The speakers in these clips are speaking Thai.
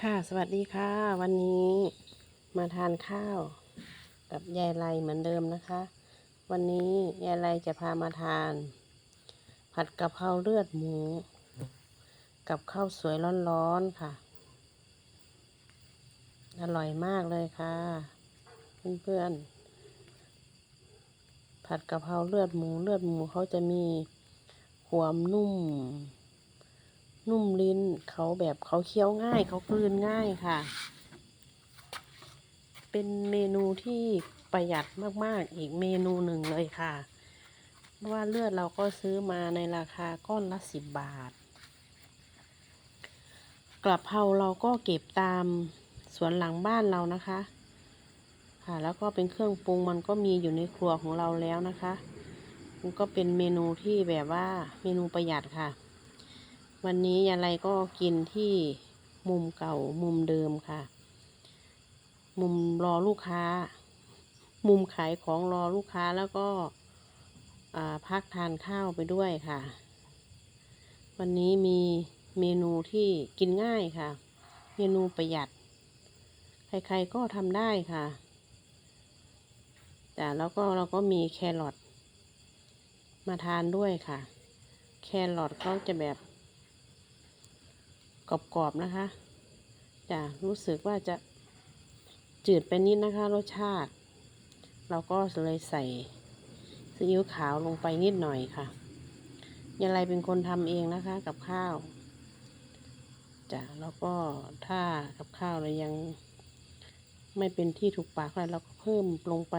ค่ะสวัสดีค่ะ วันนี้มาทานข้าว กับยายไรเหมือนเดิมนะคะ วันนี้ยายไรจะพามาทาน ผัดกะเพราเลือดหมู กับข้าวสวยร้อนๆค่ะ อร่อยมากเลยค่ะ เพื่อนๆผัดกะเพราเลือดหมูเลือดหมูเขาจะมีความนุ่ม นุ่มลิ้นเขาแบบเขาเคี้ยวง่าย เขากลืนง่ายค่ะ เป็นเมนูที่ประหยัดมากๆ อีกเมนูหนึ่งเลยค่ะเพราะว่าเลือดเราก็ซื้อมาในราคาก้อนละสิบบาทกระเพราเราก็เก็บตามสวนหลังบ้านเรานะคะ ค่ะ แล้วก็เป็นเครื่องปรุงมันก็มีอยู่ในครัวของเราแล้วนะคะ มันก็เป็นเมนูที่แบบว่าเมนูประหยัดค่ะ วันนี้ยาไรก็กินที่มุมเก่ามุมเดิมค่ะ มุมรอลูกค้า มุมขายของรอลูกค้าแล้วก็พักทานข้าวไปด้วยค่ะ วันนี้มีเมนูที่กินง่ายค่ะ เมนูประหยัด ใครๆก็ทำได้ค่ะ แต่แล้วก็เราก็มีแครอทมาทานด้วยค่ะ แครอทเขาจะแบบ กรอบๆนะคะจะรู้สึกว่าจะจืดไปนิดนะคะรสชาติ เราก็เลยใส่ซีอิ๊วขาวลงไปนิดหน่อยค่ะยายไรเป็นคนทำเองนะคะกับข้าวจ้ะแล้วก็ถ้ากับข้าวเรายังไม่เป็นที่ถูกปากอะไรเราก็เพิ่มลงไป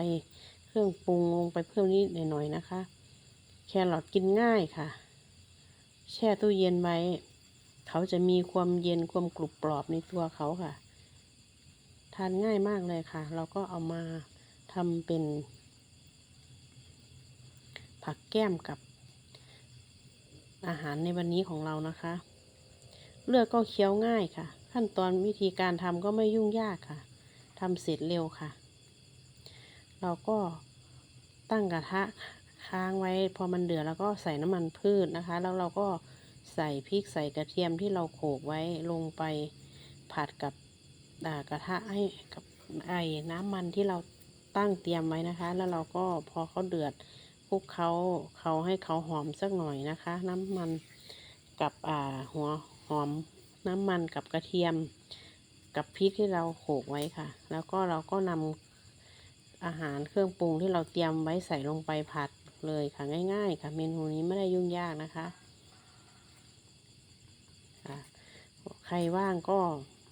เครื่องปรุงลงไปเพิ่มนิดหน่อยนะคะ แครอทกินง่ายค่ะ แช่ตู้เย็นไว้ เขาจะมีความเย็นความกรุบกรอบในตัวเขาค่ะ ทานง่ายมากเลยค่ะ เราก็เอามาทำเป็น ผักแก้มกับอาหารในวันนี้ของเรานะคะ เลือกก็เคี้ยวง่ายค่ะ ขั้นตอนวิธีการทำก็ไม่ยุ่งยากค่ะทำเสร็จเร็วค่ะ เราก็ตั้งกระทะค้างไว้ พอมันเดือดแล้วก็ใส่น้ำมันพืชนะคะ แล้วเราก็ ใส่พริกใส่กระเทียมที่เราโขกไว้ลงไปผัดกับกระทะให้กับไอ้น้ำมันที่เราตั้งเตรียมไว้นะคะ แล้วเราก็พอเขาเดือดคลุกเขาเขาให้เขาหอมสักหน่อยนะคะ น้ำมันกับอ่าหัวหอมน้ำมันกับกระเทียม กับพริกที่เราโขกไว้ค่ะ แล้วก็เราก็นำอาหารเครื่องปรุงที่เราเตรียมไว้ใส่ลงไปผัดเลยค่ะง่าย ๆ ค่ะเมนูนี้ไม่ได้ยุ่งยากนะคะ ใครว่างก็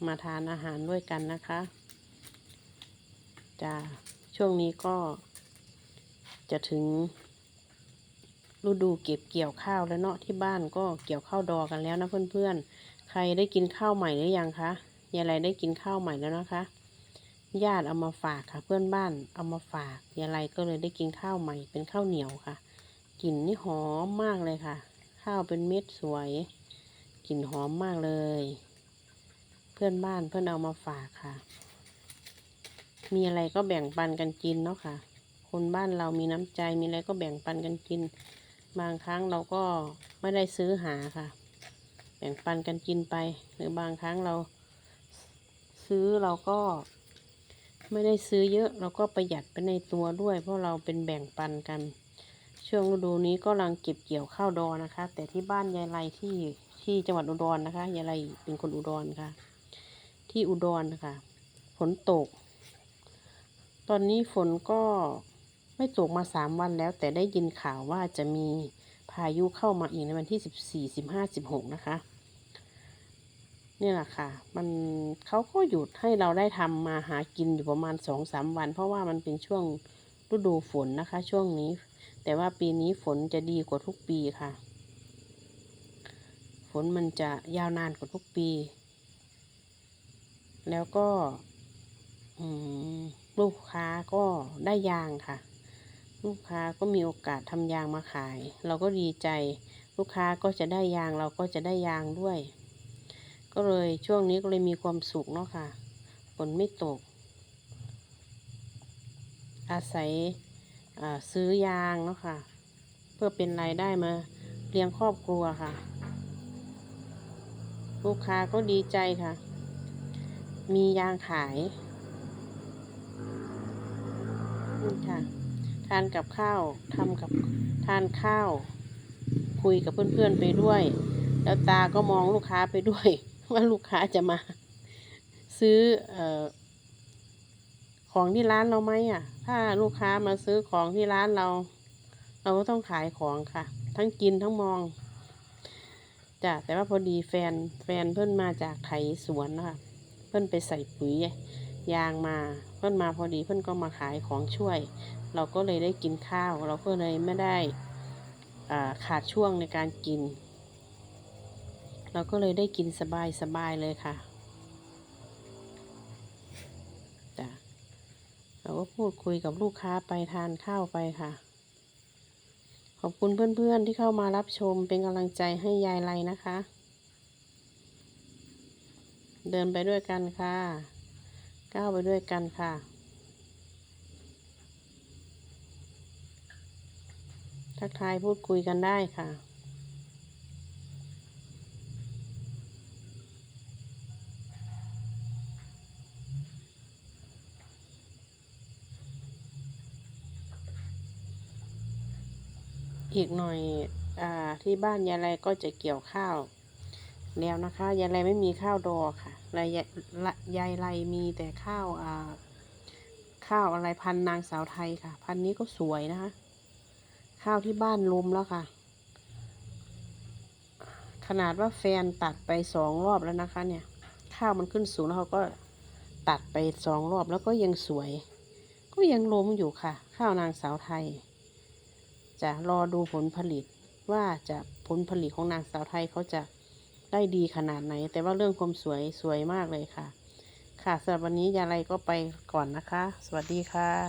มาทานอาหารด้วยกันนะคะจะช่วงนี้ก็ จะถึง ฤดูเก็บเกี่ยวข้าวแล้วเนาะที่บ้านก็เกี่ยวข้าวดอกันแล้วนะเพื่อนๆ ใครได้กินข้าวใหม่หรือยังคะยายไรได้กินข้าวใหม่แล้วนะคะ ญาติเอามาฝากค่ะ เพื่อนบ้านเอามาฝากยายไรก็เลยได้กินข้าวใหม่เป็นข้าวเหนียวค่ะกลิ่นนี่หอมมากเลยค่ะ ข้าวเป็นเม็ดสวย กลิ่นหอมมากเลย เพื่อนบ้านเพื่อนเอามาฝากค่ะ มีอะไรก็แบ่งปันกันกินเนาะค่ะ คนบ้านเรามีน้ำใจมีอะไรก็แบ่งปันกันกิน บางครั้งเราก็ไม่ได้ซื้อหาค่ะ แบ่งปันกันกินไป หรือบางครั้งเรา ซื้อเราก็ ไม่ได้ซื้อเยอะเราก็ประหยัดไปในตัวด้วย เพราะเราเป็นแบ่งปันกันช่วงฤดูนี้ก็กำลังเก็บเกี่ยวข้าวดอนะคะ แต่ที่บ้านยายไรที่ ที่จังหวัดอุดรนนะคะยายไรเป็นคนอุดรค่ะ ที่อุดรนะคะฝนตก ตอนนี้ฝนก็ไม่ตกมาสามวันแล้ว แต่ได้ยินข่าวว่าจะมีพายุเข้ามาอีกในวันที่สิบสี่สิบห้าสิบหกนะคะนี่แหละค่ะ มันเขาก็หยุดให้เราได้ทำมาหากินอยู่ประมาณสองสามวัน เพราะว่ามันเป็นช่วงฤดูฝนนะคะ ช่วงนี้ แต่ว่าปีนี้ฝนจะดีกว่าทุกปีค่ะ ฝนมันจะยาวนานกว่าทุกปี แล้วก็ลูกค้าก็ได้ยางค่ะ ลูกค้าก็มีโอกาสทำยางมาขาย เราก็ดีใจ ลูกค้าก็จะได้ยางเราก็จะได้ยางด้วย ก็เลยช่วงนี้ก็เลยมีความสุขเนาะค่ะฝนไม่ตก อาศัยซื้อยางเนาะค่ะ เพื่อเป็นรายได้มาเลี้ยงครอบครัวค่ะ ลูกค้าก็ดีใจค่ะ มียางขายนี่ค่ะ ทานกับข้าวทำกับทานข้าว คุยกับเพื่อนๆไปด้วย แล้วตาก็มองลูกค้าไปด้วย ว่าลูกค้าจะมา ซื้อเออของที่ร้านเราไหมอะ ถ้าลูกค้ามาซื้อของที่ร้านเรา เราก็ต้องขายของค่ะ ทั้งกินทั้งมอง จ้ะแต่ว่าพอดีแฟนแฟนเพิ่นมาจากไถสวนนะคะเพิ่นไปใส่ปุ๋ยยางมาเพิ่นมาพอดีเพิ่นก็มาขายของช่วย เราก็เลยได้กินข้าว เราก็เลยไม่ได้อ่าขาดช่วงในการกิน เราก็เลยได้กินสบายสบายเลยค่ะจ้ะเราก็พูดคุยกับลูกค้าไปทานข้าวไปค่ะ ขอบคุณเพื่อนๆที่เข้ามารับชมเป็นกำลังใจให้ยายไรนะคะ เดินไปด้วยกันค่ะ ก้าวไปด้วยกันค่ะ ทักทายพูดคุยกันได้ค่ะ อีกหน่อยอที่บ้านยายไรก็จะเกี่ยวข้าว แล้วนะคะยายไรไม่มีข้าวดอค่ะยายยายไรมีแต่ข้าวอ่าข้าวอะไรพันนางสาวไทยค่ะ พันนี้ก็สวยนะคะ ข้าวที่บ้านลมแล้วค่ะ ขนาดว่าแฟนตัดไปสองรอบแล้วนะคะ เนี่ย ข้าวมันขึ้นสูงแล้วเขาก็ตัดไปสองรอบแล้วก็ยังสวย ก็ยังล้มอยู่ค่ะ ข้าวนางสาวไทย จะรอดูผลผลิตว่าจะผลผลิตของนางสาวไทยเขาจะได้ดีขนาดไหน แต่ว่าเรื่องความสวยสวยมากเลยค่ะ ค่ะสำหรับวันนี้ยาไรก็ไปก่อนนะคะ สวัสดีค่ะ